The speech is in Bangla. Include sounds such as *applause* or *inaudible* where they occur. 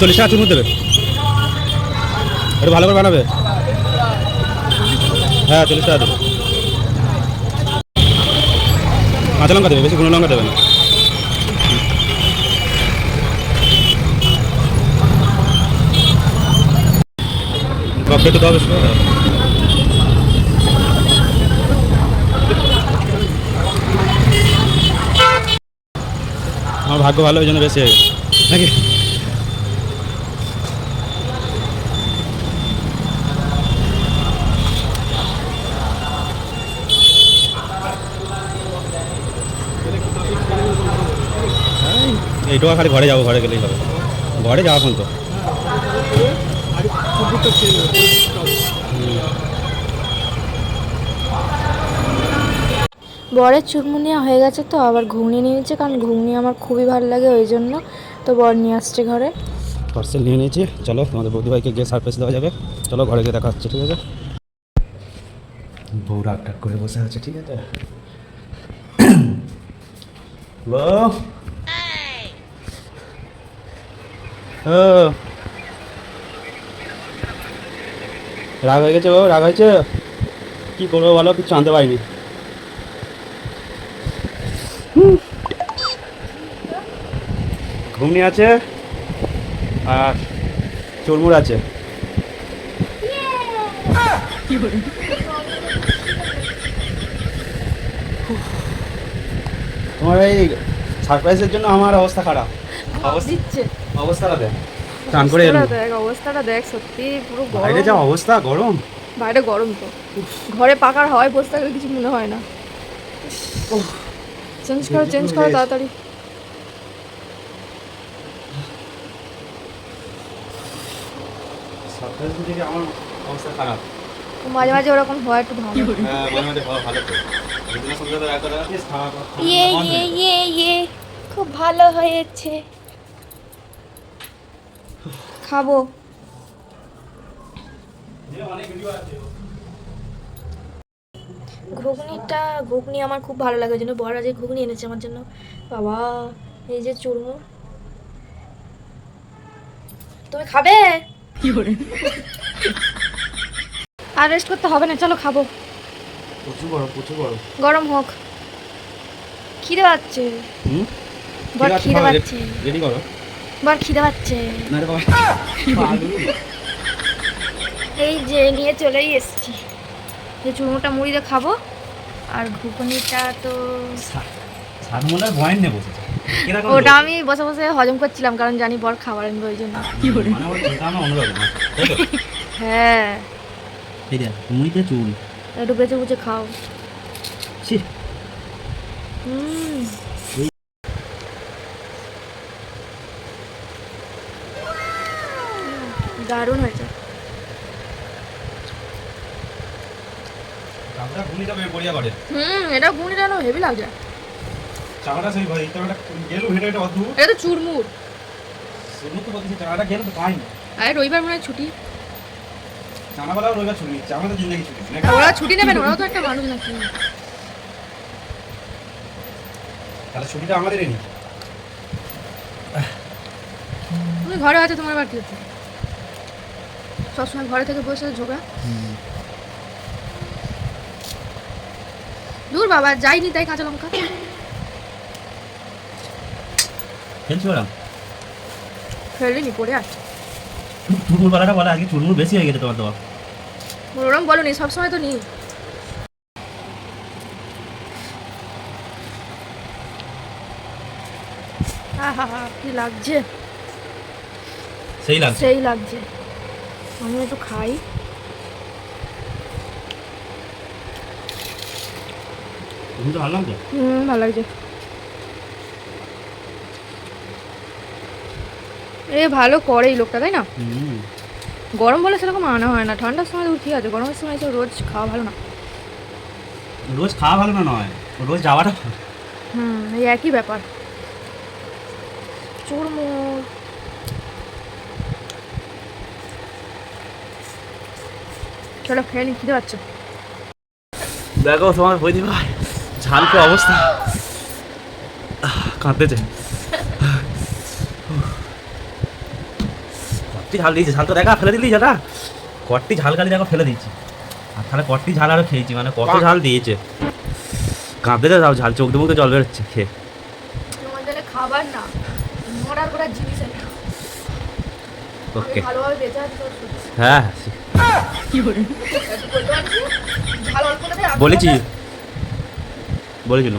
চল্লিশ টাকা চুমুর দেবে। একটু ভালো করে বানাবে। হ্যাঁ চল্লিশ টাকা দেবে। কাঁচা লঙ্কা দেবে, বেশি গুঁড়ো লঙ্কা দেবে না। একটু আমার ভাগ্য ভালো ওই জন্য বেশি নাকি? এইটুকু খালি ঘরে যাব ঘরে গেলেই হবে। ঘরে যাওয়া এখন তো। বরের চুরমুনিয়া হয়ে গেছে তো আবার ঘুগনি নিয়েছে কারণ ঘুগনি আমার খুবই ভালো লাগে ওই জন্য। তো বর নিয়ে আসছে ঘরে। পার্সেল নিয়ে নিয়েছি। চলো তোমাদের বৌদিভাইকে গিয়ে সারপ্রাইজ দেওয়া যাবে। চলো ঘরে গিয়ে দেখা হচ্ছে ঠিক আছে? বউ রাগ টাগ করে বসে আছে ঠিক আছে? *coughs* ও। রাগ হয়ে গেছে বউ রাগ হয়েছে? কি করব বলো, কিছু আনতে পারিনি। ঘুমনি আছে আর চুরমুর আছে। তোমার এই সারপ্রাইজের জন্য আমার অবস্থা খারাপ। অবস্থা অবস্থাটা দেখ। চান করে এলাম। দেখ অবস্থাটা দেখ সত্যি পুরো বাইরে যা অবস্থা গরম। বাইরে গরম তো। ঘরে পাকার হয় বসে থাকলে কিছু মনে হয় না। চেঞ্জ করো চেঞ্জ করো তাড়াতাড়ি। আমার অবস্থা খারাপ। মাঝে মাঝে ওরকম হয় একটু ভালো। হ্যাঁ মাঝে মাঝে ভালো তো। ইয়ে ইয়ে ইয়ে। খুব ভালো হয়েছে। খাব। ঘুগনিটা ঘুগনি আমার খুব ভালো লাগে ওই জন্য বড় যে ঘুগনি এনেছে আমার জন্য। বাবা এই যে চুরমু তুমি খাবে? আর রেস্ট করতে হবে না চলো খাব। প্রচুর বড় প্রচুর বড় গরম হোক। খিদে পাচ্ছে। খিদে পাচ্ছে। রেডি করো। বর খিদে পাচ্ছে। এই যে নিয়ে চলেই এসছি। এই চুরমুটা মুড়ি দিয়ে খাব আর ঘুগনিটা তো ওটা আমি বসে বসে হজম করছিলাম কারণ জানি বর খাবার আনবে ওই জন্য। মানে হ্যাঁ। মুড়িতে চুল একটু বেঁচে বুঝে খাও। হুম। দারুণ হয়েছে। হুম এটা হেভি লাগছে। চাকাটা সেই ভাই গেল হেঁটে হেঁটে অদ্ভুত। এটা তো চুরমুর। তো বলছি গেল তো পাইনি। আরে রবিবার মনে হয় ছুটি। চানাবেলাও রবিবার ছুটি নিচ্ছে আমাদের জিন্দগি ছুটি? ওরা ছুটি নেবে না ওরাও তো একটা মানুষ নাকি। তাহলে ছুটিটা আমাদেরই নি তুমি ঘরে আছে তোমার বাড়ি হচ্ছে? সবসময় ঘরে থেকে বসে ঝোগা দূর বাবা যাইনি তাই কাঁচা লঙ্কা। ফেলছি ফেলিনি পড়ে চুরমুর বলা চুরমুর বেশি হয়ে গেছে তোমার তোমার ওরম বলো নি সবসময় তো নি। আহা হা কি লাগছে? সেই লাগছে। সেই লাগছে। আমি একটু খাই। ভালো হুম ভালো লাগছে। এ ভালো করে এই লোকটা তাই না? গরম বলে সেরকম আনা হয় না। ঠান্ডার সময় ঠিক আছে। গরমের সময় তো রোজ খাওয়া ভালো না। রোজ খাওয়া ভালো না নয়। রোজ যাওয়াটা। হুম এই একই ব্যাপার। চুরমুর। চলো খেয়ে নি খিদে পাচ্ছে। দেখো তোমার বৌদি ভাই ঝালকে অবস্থা। আহ, কাঁদতেছে। কট্টি ঝাল দিয়েছি ঝাল তো দেখা ফেলে দিলি যেটা কট্টি ঝাল গালি দেখো ফেলে দিয়েছি। আর তাহলে কট্টি ঝাল আরও খেয়েছি মানে কত ঝাল দিয়েছে। কাঁদতে দাও ঝাল চোখ মুখে জল বেরোচ্ছে খেয়ে। খাবার না মরার করার জিনিস ওকে ভালোভাবে বেঁচে। হ্যাঁ বলেছি। বলেছিলাম।